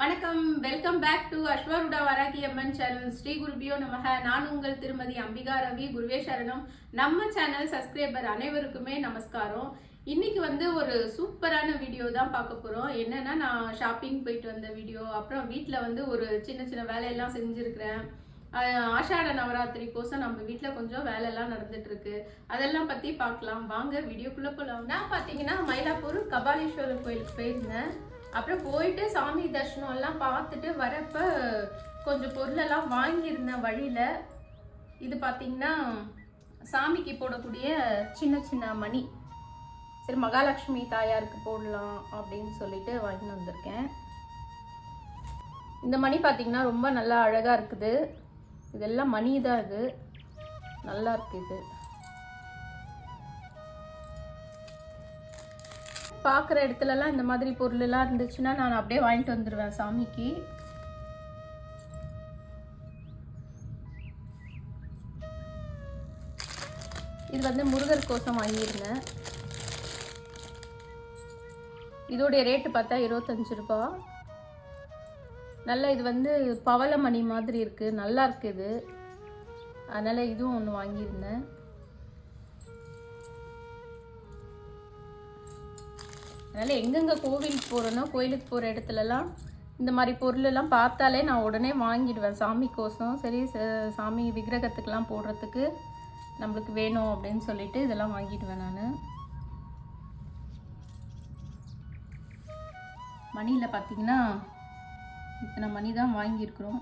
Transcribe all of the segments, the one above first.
வணக்கம். Welcome back to அஸ்வருடா Varahi Amman channel Sri குருபியோ நமக. நான் உங்கள் திருமதி அம்பிகா ரவி. குருவே சரணம். நம்ம சேனல் சப்ஸ்கிரைபர் அனைவருக்குமே நமஸ்காரம். இன்னைக்கு வந்து ஒரு சூப்பரான வீடியோ தான் பார்க்க போகிறோம் என்னன்னா நான் ஷாப்பிங் போயிட்டு வந்த வீடியோ அப்புறம் வீட்டில் வந்து ஒரு சின்ன சின்ன வேலையெல்லாம் செஞ்சுருக்கிறேன். ஆஷாட நவராத்திரிக்கோசம் நம்ம வீட்டில் கொஞ்சம் வேலையெல்லாம் நடந்துட்டுருக்கு. அதெல்லாம் பற்றி பார்க்கலாம். வாங்க வீடியோக்குள்ளே போகலாம் நான் பார்த்தீங்கன்னா மயிலாப்பூர் கபாலீஸ்வரர் கோயிலுக்கு போயிருந்தேன். அப்புறம் போயிட்டு சாமி தரிசனம் எல்லாம் பார்த்துட்டு வரப்ப கொஞ்சம் பொருளெல்லாம் வாங்கியிருந்தேன் வழியில் இது பார்த்தீங்கன்னா சாமிக்கு போடக்கூடிய சின்ன சின்ன மணி. சரி மகாலட்சுமி தாயாருக்கு போடலாம் அப்படின்னு சொல்லிட்டு வாங்கிட்டு வந்திருக்கேன். இந்த மணி பார்த்தீங்கன்னா ரொம்ப நல்லா அழகாக இருக்குது. இதெல்லாம் மணி தான் இது. நல்லா இருக்குது இது. பார்க்குற இடத்துலலாம் இந்த மாதிரி பொருளெல்லாம் இருந்துச்சுன்னா நான் அப்படியே வாங்கிட்டு வந்துடுவேன் சாமிக்கு. இது வந்து முருகர் கோசம் வாங்கியிருந்தேன். இதோடைய ரேட்டு பார்த்தா இருபத்தஞ்சு ரூபா. நல்ல இது வந்து பவளமணி மாதிரி இருக்குது நல்லா இருக்குது அதனால் இதுவும் ஒன்று வாங்கியிருந்தேன். அதனால் எங்கெங்கே கோவிலுக்கு போகிறேனோ கோயிலுக்கு போகிற இடத்துலலாம் இந்த மாதிரி பொருளெல்லாம் பார்த்தாலே நான் உடனே வாங்கிடுவேன். சாமி கோசம் சரி ச- சாமி விக்கிரகத்துக்கெலாம் போடுறதுக்கு நம்மளுக்கு வேணும் அப்படின்னு சொல்லிட்டு இதெல்லாம் வாங்கிடுவேன் நான். மணியில் பார்த்தீங்கன்னா இத்தனை மணி தான் வாங்கியிருக்கிறோம்.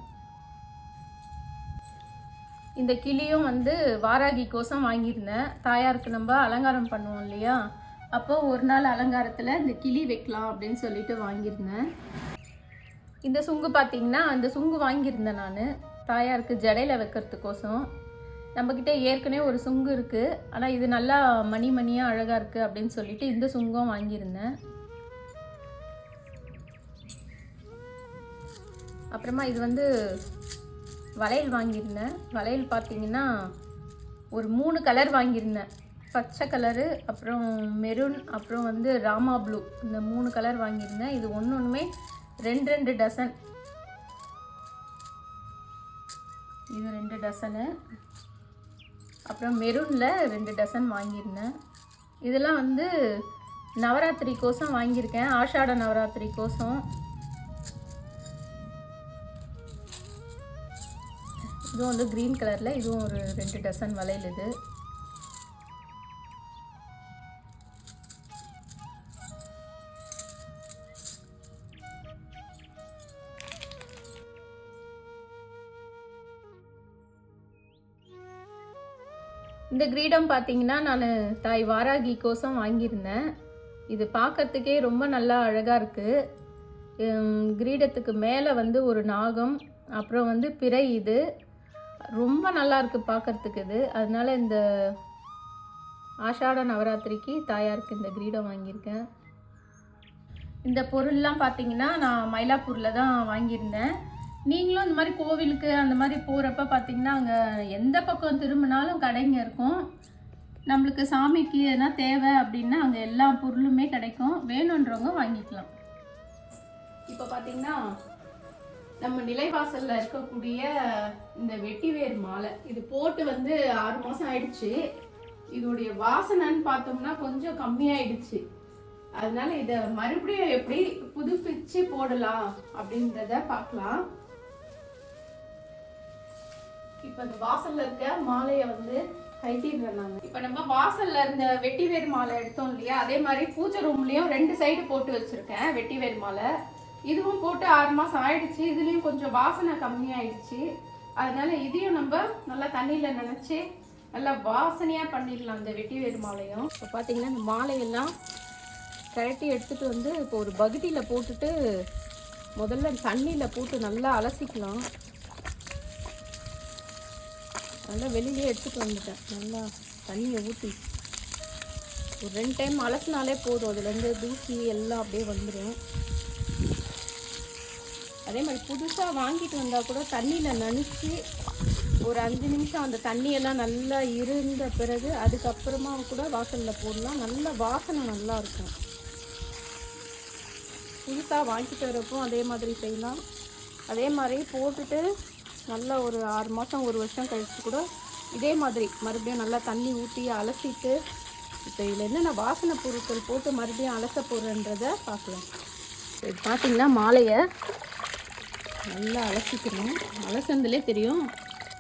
இந்த கிளியும் வந்து வாராகி கோசம் வாங்கியிருந்தேன். தாயாருக்கு நம்ம அலங்காரம் பண்ணுவோம் இல்லையா? அப்போ ஒரு நாள் அலங்காரத்தில் இந்த கிளி வைக்கலாம் அப்படின்னு சொல்லிட்டு வாங்கியிருந்தேன். இந்த சுங்கு பார்த்தீங்கன்னா அந்த சுங்கு வாங்கியிருந்தேன் நான். தாயாருக்கு ஜடையில் வைக்கிறதுக்கோசம். நம்மக்கிட்ட ஏற்கனவே ஒரு சுங்கு இருக்குது ஆனால் இது நல்லா மணி மணியாக அழகாக இருக்குது அப்படின்னு சொல்லிட்டு இந்த சுங்கும் வாங்கியிருந்தேன். அப்புறமா இது வந்து வளையல் வாங்கியிருந்தேன். வளையல் பார்த்தீங்கன்னா ஒரு மூணு கலர் வாங்கியிருந்தேன். பச்சை கலரு அப்புறம் மெரூன் அப்புறம் வந்து ராமா ப்ளூ. இந்த மூணு கலர் வாங்கியிருந்தேன். இது ஒன்று ஒன்றுமே ரெண்டு ரெண்டு டசன் இது ரெண்டு டசனு அப்புறம் மெரூனில் ரெண்டு டசன் வாங்கியிருந்தேன். இதெல்லாம் வந்து நவராத்திரி கோசம் வாங்கியிருக்கேன். ஆஷாட நவராத்திரி கோசம் இதுவும் வந்து க்ரீன் கலரில் இதுவும் ஒரு ரெண்டு டசன் வளையல் இது. இந்த கிரீடம் பார்த்தீங்கன்னா நான் தாய் வாராகி கோசம் வாங்கியிருந்தேன். இது பார்க்கறதுக்கே ரொம்ப நல்லா அழகாக இருக்குது கிரீடத்துக்கு மேலே வந்து ஒரு நாகம் அப்புறம் வந்து பிறை இது. ரொம்ப நல்லா இருக்குது பார்க்கறதுக்கு இது. அதனால இந்த ஆஷாட நவராத்திரிக்கு தாயாருக்கு இந்த கிரீடம் வாங்கியிருக்கேன். இந்த பொருள்லாம் பார்த்தீங்கன்னா நான் மயிலாப்பூரில் தான் வாங்கியிருந்தேன். நீங்களும் இந்த மாதிரி கோவிலுக்கு அந்த மாதிரி போகிறப்ப பார்த்தீங்கன்னா அங்கே எந்த பக்கம் திரும்பினாலும் கடைங்க இருக்கும். நம்மளுக்கு சாமிக்கு எதனா தேவை அப்படின்னா அங்கே எல்லா பொருளுமே கிடைக்கும். வேணுன்றவங்க வாங்கிக்கலாம். இப்போ பார்த்தீங்கன்னா நம்ம நிலைவாசலில் இருக்கக்கூடிய இந்த வெட்டிவேர் மாலை இது போட்டு வந்து ஆறு மாதம் ஆயிடுச்சு. இதோடைய வாசனைன்னு பார்த்தோம்னா கொஞ்சம் கம்மியாயிடுச்சு. அதனால இதை மறுபடியும் எப்படி புதுப்பிச்சு போடலாம் அப்படின்றத பார்க்கலாம். இப்போ இந்த வாசல்ல இருக்க மாலையை வந்து கட்டிடுறேன் இப்போ நம்ம வாசல்ல இருந்த வெட்டிவேர் மாலை எடுத்தோம் இல்லையா? அதே மாதிரி பூஜை ரூம்லயும் ரெண்டு சைடு போட்டு வச்சிருக்கேன் வெட்டிவேர் மாலை. இதுவும் போட்டு ஆறு மாசம் ஆயிடுச்சு. இதுலயும் கொஞ்சம் வாசனை கம்மியாயிடுச்சு. அதனால இதையும் நம்ம நல்லா தண்ணியில நினைச்சு நல்லா வாசனையா பண்ணிடலாம் இந்த வெட்டிவேர் மாலையும். இப்போ பார்த்தீங்கன்னா இந்த மாலையெல்லாம் கழட்டி எடுத்துட்டு வந்து இப்போ ஒரு பகுதியில போட்டுட்டு முதல்ல தண்ணியில போட்டு நல்லா அலசிக்கலாம். நல்லா வெளியிலே எடுத்துகிட்டு வந்துட்டேன். நல்லா தண்ணியை ஊற்றி ஒரு ரெண்டு டைம் அலசினாலே போதும். அதுலேருந்து தூசி எல்லாம் அப்படியே வந்துடும் அதே மாதிரி புதுசாக வாங்கிட்டு வந்தால் கூட தண்ணியில் நனைச்சி ஒரு அஞ்சு நிமிஷம் அந்த தண்ணியெல்லாம் நல்லா இருந்த பிறகு அதுக்கப்புறமா கூட வாசலில் போடலாம். நல்ல வாசனை நல்லா இருக்கும். புதுசாக வாங்கிட்டு வரப்போ அதே மாதிரி செய்யலாம். அதே மாதிரி போட்டுட்டு நல்லா ஒரு ஆறு மாதம் ஒரு வருஷம் கழித்து கூட இதே மாதிரி மறுபடியும் நல்லா தண்ணி ஊற்றி அலசிட்டு இப்போ இதில் என்னென்ன வாசனை பொருட்கள் போட்டு மறுபடியும் அலச போகிறன்றதை பார்க்கலாம். இது பார்த்தீங்கன்னா மாலையை நல்லா அலசிக்கணும். அலசந்துலே தெரியும்.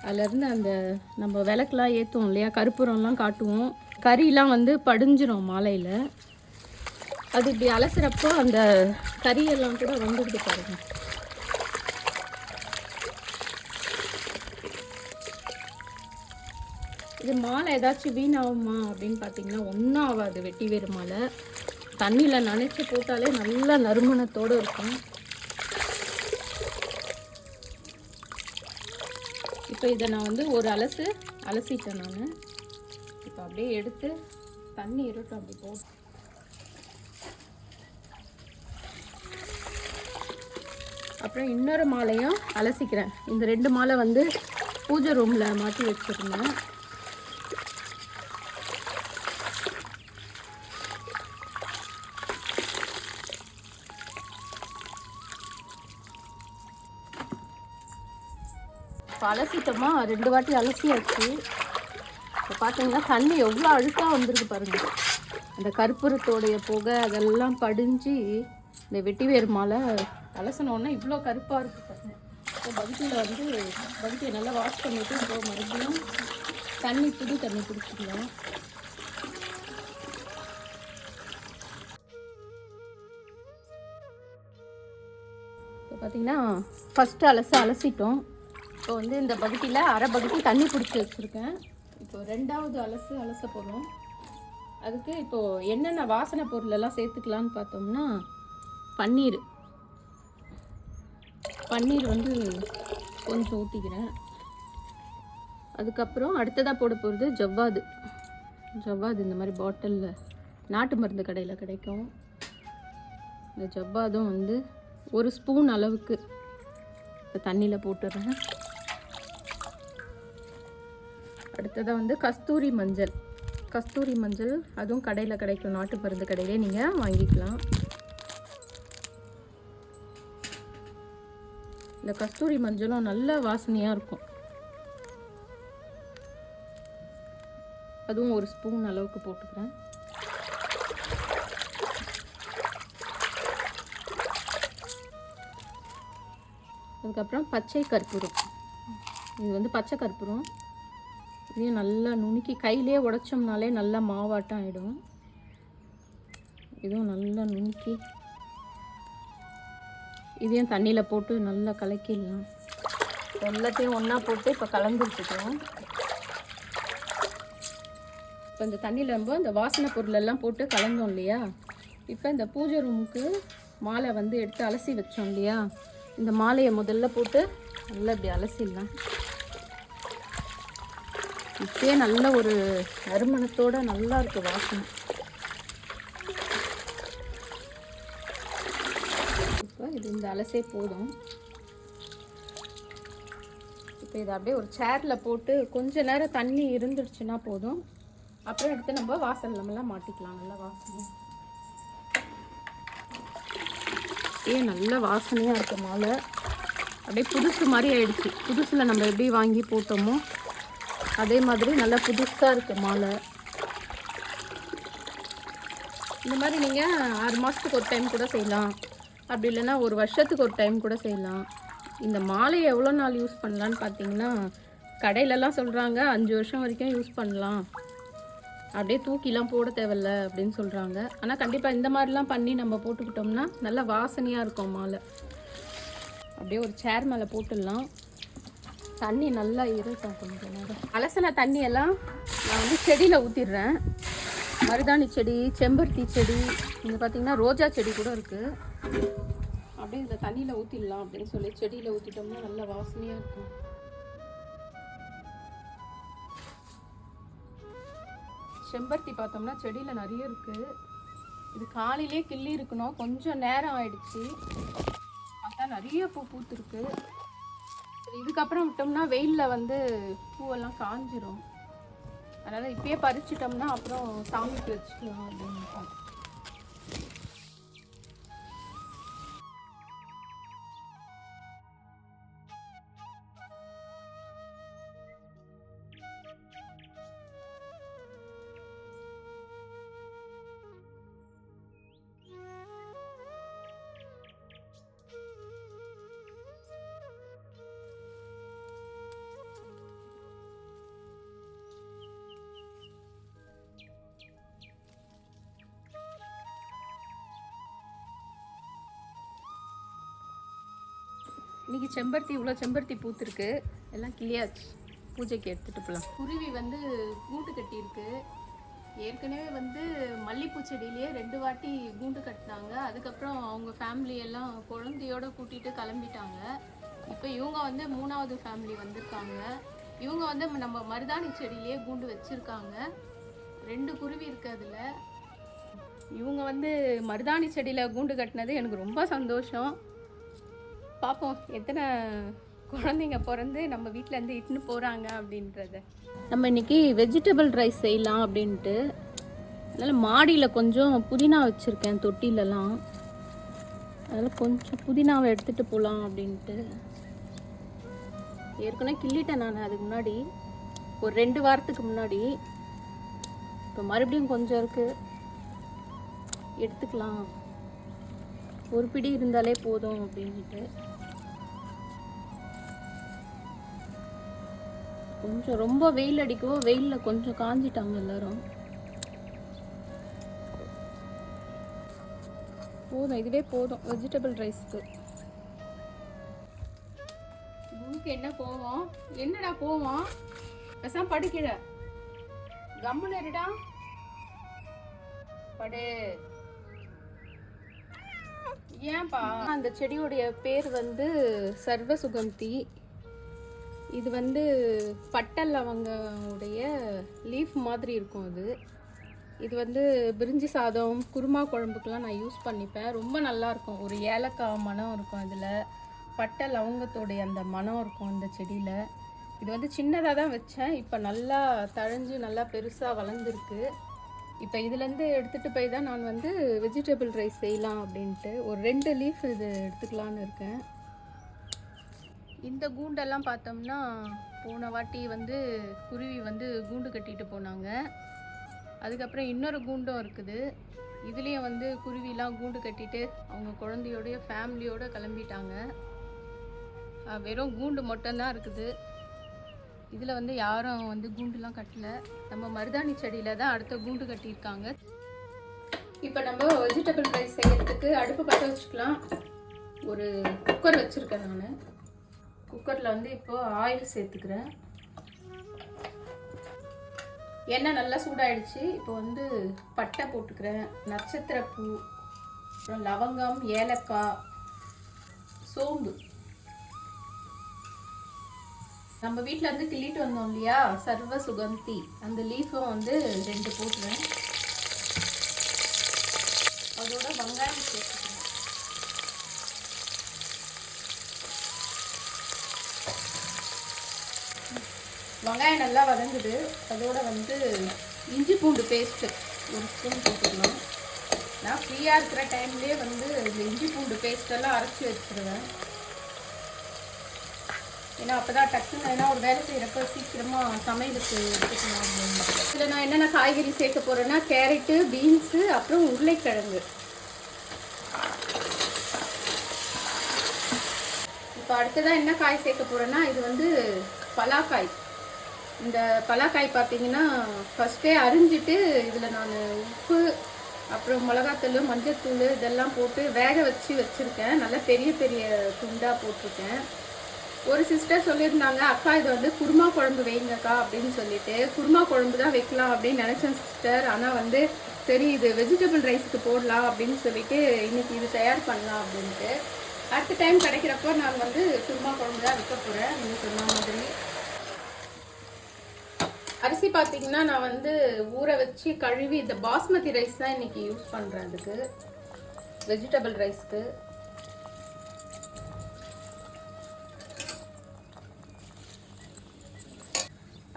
அதுலேருந்து அந்த நம்ம விளக்குலாம் ஏற்றுவோம் இல்லையா? கருப்புரம்லாம் காட்டுவோம். கறிலாம் வந்து படிஞ்சிரும் மாலையில். அது இப்படி அலசுறப்போ அந்த கறியெல்லாம் கூட வந்துடுது பாருங்க. இது மாலை ஏதாச்சும் வீணாகுமா அப்படின்னு பார்த்தீங்கன்னா ஒன்றும் ஆகாது வெட்டி வேறு மாலை. தண்ணியில் நினச்சி போட்டாலே நல்ல நறுமணத்தோடு இருக்கும். இப்போ இதை நான் வந்து ஒரு அலசு அலசிட்டேன் நான். இப்போ அப்படியே எடுத்து தண்ணி இருட்டும் அப்படி போ. அப்புறம் இன்னொரு மாலையும் அலசிக்கிறேன். இந்த ரெண்டு மாலை வந்து பூஜை ரூமில் மாற்றி வச்சுருந்தேன். இப்போ அலசிட்டோமா? ரெண்டு வாட்டி அலசியாச்சு. இப்போ பார்த்தீங்கன்னா தண்ணி எவ்வளோ அழுக்காக வந்திருக்கு பாருங்கள் அந்த கற்பூரத்தோடைய புகை அதெல்லாம் படிஞ்சு இந்த வெட்டிவேர் மாலை அலசினோடனே இவ்வளோ கருப்பாக இருக்குது பாருங்க. இப்போ பகுதியில் வந்து பகுதியை நல்லா வாஷ் பண்ணிவிட்டு இப்போ மறுபடியும் தண்ணி புது தண்ணி பிடிச்சிக்கலாம் இப்போ பார்த்தீங்கன்னா ஃபஸ்ட்டு அலச அலசிட்டோம். இப்போ வந்து இந்த பகுதியில் அரை பகுதி தண்ணி பிடிச்சி வச்சுருக்கேன். இப்போ ரெண்டாவது அலசு அலச போகிறோம் அதுக்கு இப்போது என்னென்ன வாசனை பொருளெல்லாம் சேர்த்துக்கலான்னு பார்த்தோம்னா பன்னீர். பன்னீர் வந்து கொஞ்சம் ஊற்றிக்கிறேன் அதுக்கப்புறம் அடுத்ததாக போட போகிறது ஜவ்வாது. ஜவ்வாது இந்த மாதிரி பாட்டிலில் நாட்டு மருந்து கடையில் கிடைக்கும். இந்த ஜவ்வாதும் வந்து ஒரு ஸ்பூன் அளவுக்கு இப்போ தண்ணியில் போட்டுடுறேன். அடுத்ததாக வந்து கஸ்தூரி மஞ்சள். கஸ்தூரி மஞ்சள் அதுவும் கடையில் கிடைக்கும். நாட்டு மருந்து கடையிலே நீங்கள் வாங்கிக்கலாம். இந்த கஸ்தூரி மஞ்சளும் நல்ல வாசனையாக இருக்கும். அதுவும் ஒரு ஸ்பூன் அளவுக்கு போட்டுக்கிறேன். அதுக்கப்புறம் பச்சை கற்பூரம். இது வந்து பச்சை கற்பூரம். இதையும் நல்லா நுணுக்கி கையிலே உடைச்சோம்னாலே நல்லா மாவாட்டம் ஆகிடும் இதுவும் நல்லா நுணுக்கி. இதையும் தண்ணியில் போட்டு நல்லா கலக்கிடலாம். எல்லாத்தையும் ஒன்றா போட்டு இப்போ கலந்து இப்போ இந்த தண்ணியில் ரொம்ப இந்த வாசனை பொருளெல்லாம் போட்டு கலந்தோம் இல்லையா? இப்போ இந்த பூஜை ரூமுக்கு மாலை வந்து எடுத்து அலசி வச்சோம் இல்லையா? இந்த மாலையை முதல்ல போட்டு நல்லா இப்படி அலசிடலாம். இப்பயே நல்ல ஒரு நறுமணத்தோட நல்லா இருக்கு வாசனை. இப்போ இது இந்த அலசே போதும். இப்போ இதை அப்படியே ஒரு சேரில் போட்டு கொஞ்ச நேரம் தண்ணி இருந்துடுச்சுன்னா போதும். அப்புறம் எடுத்து நம்ம வாசல் நம்மளாம் மாட்டிக்கலாம் நல்லா வாசனை. அப்படியே நல்ல வாசனையாக இருக்க மாலை அப்படியே புதுசு மாதிரி ஆயிடுச்சு. புதுசில் நம்ம எப்படி வாங்கி போட்டோமோ அதே மாதிரி நல்லா புதுசாக இருக்குது மாலை. இந்த மாதிரி நீங்கள் ஆறு மாதத்துக்கு ஒரு டைம் கூட செய்யலாம். அப்படி இல்லைன்னா ஒரு வருஷத்துக்கு ஒரு டைம் கூட செய்யலாம். இந்த மாலையை எவ்வளோ நாள் யூஸ் பண்ணலான்னு பார்த்தீங்கன்னா கடையிலலாம் சொல்கிறாங்க அஞ்சு வருஷம் வரைக்கும் யூஸ் பண்ணலாம். அப்படியே தூக்கிலாம் போட தேவையில்ல அப்படின்னு சொல்கிறாங்க ஆனால் கண்டிப்பாக இந்த மாதிரிலாம் பண்ணி நம்ம போட்டுக்கிட்டோம்னா நல்ல வாசனையாக இருக்கும் மாலை. அப்படியே ஒரு சேர் மேலே போட்டுடலாம். தண்ணி நல்லா இருக்கும் கொஞ்சம் நேரம். அலசின தண்ணியெல்லாம் நான் வந்து செடியில் ஊற்றிடுறேன் மருதாணி செடி செம்பருத்தி செடி இங்கே பார்த்தீங்கன்னா ரோஜா செடி கூட இருக்குது அப்படியே இந்த தண்ணியில் ஊற்றிடலாம் அப்படின்னு சொல்லி செடியில் ஊற்றிட்டோம்னா நல்ல வாசனையாக இருக்கும். செம்பருத்தி பார்த்தோம்னா செடியில் நிறைய இருக்குது இது காலையிலே கிள்ளி இருக்கணும். கொஞ்சம் நேரம் ஆயிடுச்சு. பார்த்தா நிறைய பூ பூத்துருக்கு. இதுக்கப்புறம் விட்டோம்னா வெயிலில் வந்து பூவெல்லாம் காஞ்சிரும். அதனால் இப்பயே பறிச்சிட்டோம்னா அப்புறம் சாமிக்கு வச்சுக்கலாம் அப்படின்னு இன்னைக்கு செம்பருத்தி இவ்வளோ செம்பருத்தி பூத்துருக்கு. எல்லாம் கிளியாச்சு. பூஜைக்கு எடுத்துகிட்டு போகலாம் குருவி வந்து கூண்டு கட்டியிருக்கு. ஏற்கனவே வந்து மல்லிப்பூ செடியிலேயே ரெண்டு வாட்டி கூண்டு கட்டினாங்க. அதுக்கப்புறம் அவங்க ஃபேமிலி எல்லாம் குழந்தையோட கூட்டிகிட்டு கிளம்பிட்டாங்க. இப்போ இவங்க வந்து மூணாவது ஃபேமிலி வந்திருக்காங்க. இவங்க வந்து நம்ம மருதாணி செடியிலேயே கூண்டு வச்சுருக்காங்க. ரெண்டு குருவி இருக்கு அதில். இவங்க வந்து மருதாணி செடியில் கூண்டு கட்டினது எனக்கு ரொம்ப சந்தோஷம். பார்ப்போம் எத்தனை குழந்தைங்க பிறந்து நம்ம வீட்டிலேருந்து இட்டுன்னு போகிறாங்க அப்படின்றத. நம்ம இன்னைக்கு வெஜிடபிள் ரைஸ் செய்யலாம் அப்படின்ட்டு. அதனால் மாடியில் கொஞ்சம் புதினா வச்சுருக்கேன் தொட்டிலெல்லாம் அதனால் கொஞ்சம் புதினாவை எடுத்துகிட்டு போகலாம் அப்படின்ட்டு. ஏற்கனவே கிள்ளிட்டேன் நான் அதுக்கு முன்னாடி. ஒரு ரெண்டு வாரத்துக்கு முன்னாடி. இப்போ மறுபடியும் கொஞ்சம் இருக்குது எடுத்துக்கலாம். ஒரு பிடி இருந்தாலே போதும் அப்படின்ட்டு கொஞ்சம் ரொம்ப வெயில் அடிக்கவோ வெயிலில் கொஞ்சம் காஞ்சிட்டாங்க எல்லாரும். போதும் இதுவே போதும் வெஜிடபிள் ரைஸ்க்கு உனக்கு என்ன போவோம் என்னடா போவோம் பேசாம படுக்கிற கம்முன்னு இருடா. படு. ஏன்பா? அந்த செடியோடைய பேர் வந்து சர்வ சுகந்தி இது வந்து பட்டல் லவங்கவுடைய லீஃப் மாதிரி இருக்கும் அது. இது வந்து பிரிஞ்சி சாதம் குருமா குழம்புக்கெலாம் நான் யூஸ் பண்ணிப்பேன். ரொம்ப நல்லா இருக்கும் ஒரு ஏலக்காய் மணம் இருக்கும் இதில். பட்டை லவங்கத்தோடைய அந்த மணம் இருக்கும் இந்த செடியில். இது வந்து சின்னதாக தான் வச்சேன். இப்போ நல்லா தழைஞ்சு நல்லா பெருசாக வளர்ந்துருக்கு. இப்போ இதுலேருந்து எடுத்துகிட்டு போய் தான் நான் வந்து வெஜிடபிள் ரைஸ் செய்யலாம் அப்படின்ட்டு. ஒரு ரெண்டு லீஃப் இது எடுத்துக்கலான்னு இருக்கேன். இந்த கூண்டெல்லாம் பார்த்தோம்னா போன வாட்டி வந்து குருவி வந்து கூண்டு கட்டிட்டு போனாங்க. அதுக்கப்புறம் இன்னொரு கூண்டும் இருக்குது. இதுலேயும் வந்து குருவிலாம் கூண்டு கட்டிட்டு அவங்க குழந்தையோடைய ஃபேமிலியோடு கிளம்பிட்டாங்க. வெறும் கூண்டு மட்டும்தான் இருக்குது. இதில் வந்து யாரும் வந்து கூண்டுலாம் கட்டலை. நம்ம மருதாணி செடியில் தான் அடுத்த கூண்டு கட்டியிருக்காங்க. இப்போ நம்ம வெஜிடபிள் ரைஸ் செய்கிறதுக்கு அடுப்பு பற்ற வச்சுக்கலாம். ஒரு குக்கர் வச்சுருக்கேன் நான். குக்கரில் வந்து இப்போது ஆயில் சேர்த்துக்கிறேன். எண்ணெய் நல்லா சூடாயிடுச்சு. இப்போ வந்து பட்டை போட்டுக்கிறேன். நட்சத்திரப்பூ அப்புறம் லவங்கம் ஏலக்காய் சோம்பு. நம்ம வீட்டில் வந்து கிள்ளிட்டு வந்தோம் இல்லையா? சர்வ சுகந்தி. அந்த லீஃபும் வந்து ரெண்டு போட்டுருவேன். அதோட வெங்காயம் சேர்த்துக்கணும் வெங்காயம் நல்லா வதங்குது. அதோட வந்து இஞ்சி பூண்டு பேஸ்ட்டு ஒரு ஸ்பூன் போட்டுக்கணும் நான் ஃப்ரீயாக இருக்கிற டைம்லேயே வந்து இந்த இஞ்சி பூண்டு பேஸ்ட்டெல்லாம் அரைச்சி வச்சிருவேன். ஏன்னா அப்போ தான் டக்குன்னு ஏன்னா ஒரு வேலை செய்கிறப்ப சீக்கிரமாக சமையலுக்கு எடுத்துக்கலாம். அப்படின்னு இதில் நான் என்னென்ன காய்கறி சேர்க்க போகிறேன்னா கேரட்டு பீன்ஸு அப்புறம் உருளைக்கிழங்கு. இப்போ அடுத்ததாக என்ன காய் சேர்க்க போகிறேன்னா இது வந்து பலாக்காய். இந்த பலாக்காய் பார்த்தீங்கன்னா ஃபஸ்ட்டே அரிஞ்சிட்டு இதில் நான் உப்பு அப்புறம் மிளகாத்தூள் மஞ்சத்தூள் இதெல்லாம் போட்டு வேக வச்சு வச்சுருக்கேன். நல்லா பெரிய பெரிய துண்டாக போட்டிருக்கேன். ஒரு சிஸ்டர் சொல்லியிருந்தாங்க அக்கா இது வந்து குருமா குழம்பு வைங்கக்கா அப்படின்னு சொல்லிட்டு. குருமா குழம்பு தான் வைக்கலாம் அப்படின்னு நினச்சேன் சிஸ்டர் ஆனால் வந்து சரி இது வெஜிடபிள் ரைஸ்க்கு போடலாம் அப்படின்னு சொல்லிட்டு இன்னைக்கு இது தயார் பண்ணலாம் அப்படின்ட்டு. அடுத்த டைம் கிடைக்கிறப்போ நான் வந்து குருமா குழம்பு தான் வைக்க போகிறேன் நீங்கள் சொன்ன மாதிரி. அரிசி பார்த்தீங்கன்னா நான் வந்து ஊற வச்சு கழுவி இந்த பாஸ்மதி ரைஸ் தான் இன்னைக்கு யூஸ் பண்ணுறேன் அதுக்கு. வெஜிடபிள் ரைஸ்க்கு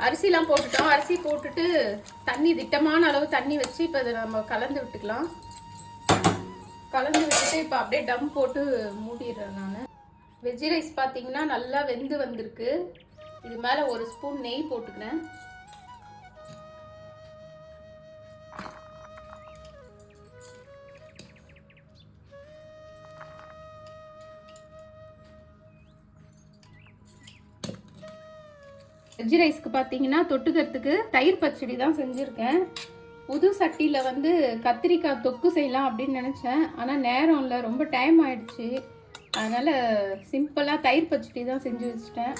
அரிசிலாம் போட்டுட்டோம். அரிசி போட்டுட்டு தண்ணி திட்டமான அளவு தண்ணி வச்சு இப்போ இதை நம்ம கலந்து விட்டுக்கலாம். கலந்து விட்டுட்டு இப்போ அப்படியே டம் போட்டு மூடிடுறேன் நான். வெஜ் ரைஸ் பார்த்தீங்கன்னா நல்லா வெந்து வந்திருக்கு. இது மேலே ஒரு ஸ்பூன் நெய் போட்டுக்கிறேன். வெஜ் ரைஸ்க்கு பார்த்தீங்கன்னா தொட்டுக்கிறதுக்கு தயிர் பச்சடி தான் செஞ்சுருக்கேன். புது சட்டியில் வந்து கத்திரிக்காய் தொக்கு செய்யலாம் அப்படின்னு நினச்சேன். ஆனால் நேரம் இல்லை ரொம்ப டைம் ஆயிடுச்சு. அதனால் சிம்பிளாக தயிர் பச்சடி தான் செஞ்சு வச்சுட்டேன்.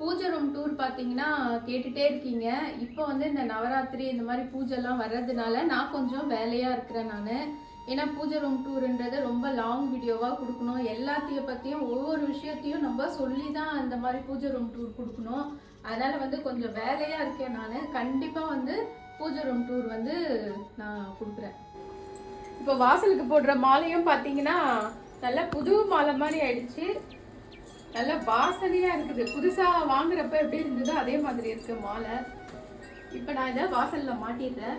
பூஜை ரூம் டூர் பார்த்தீங்கன்னா கேட்டுகிட்டே இருக்கீங்க. இப்போ வந்து இந்த நவராத்திரி இந்த மாதிரி பூஜைலாம் வர்றதுனால நான் கொஞ்சம் வேலையாக இருக்கிறேன் நான். ஏன்னா பூஜை ரூம் டூருன்றது ரொம்ப லாங் வீடியோவாக கொடுக்கணும். எல்லாத்தையும் பற்றியும் ஒவ்வொரு விஷயத்தையும் நம்ம சொல்லி தான் அந்த மாதிரி பூஜை ரூம் டூர் கொடுக்கணும். அதனால் வந்து கொஞ்சம் வேலையாக இருக்கேன் நான். கண்டிப்பாக வந்து பூஜை ரூம் டூர் வந்து நான் கொடுக்குறேன். இப்போ வாசலுக்கு போடுற மாலையும் பார்த்தீங்கன்னா நல்ல புது மாலை மாதிரி ஆயிடுச்சு. நல்ல வாசனையா இருக்குது. புதுசா வாங்குறப்ப எப்படி இருந்ததோ அதே மாதிரி இருக்கு மாலை. இப்போ நான் இதை வாசல்ல மாட்டிடுறேன்.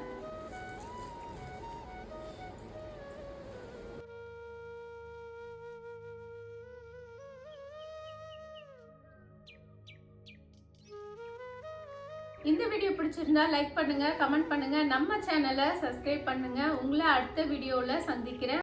பிடிச்சிருந்தா லைக் பண்ணுங்கள் கமெண்ட் பண்ணுங்கள் நம்ம சேனலை சப்ஸ்கிரைப் பண்ணுங்கள் உங்களை அடுத்த வீடியோவில் சந்திக்கிறேன்.